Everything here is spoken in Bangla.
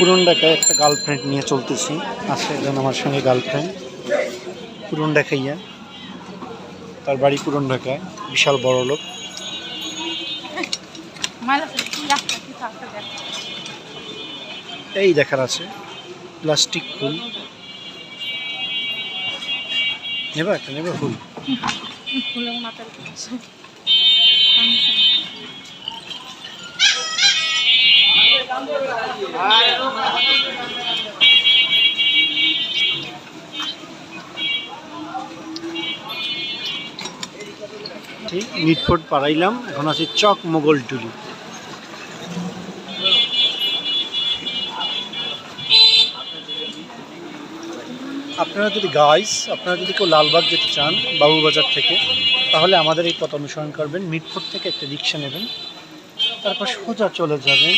পুরন ঢাকায় একটা গার্লফ্রেন্ড নিয়ে চলতেছি। আছে একজন আমার সঙ্গে গার্লফ্রেন্ড পুরন ঢাকাইয়া তার বাড়ি পুরন ঢাকায় বিশাল বড় লোক। এই দেখার আছে। প্লাস্টিক ফুল। নেবা একটা, নেবা ফুল। ঠিক মিটফোর্ড পাড়াইলাম, এখন আছে চক মোগল টুলি। আপনারা যদি গাইস, আপনারা যদি কেউ লালবাগ যেতে চান, বাবুবাজার থেকে, তাহলে আমাদের এই পথ অনুসরণ করবেন মিটফোর্ড থেকে একটা রিক্সা নেবেন, তারপর সোজা চলে যাবেন।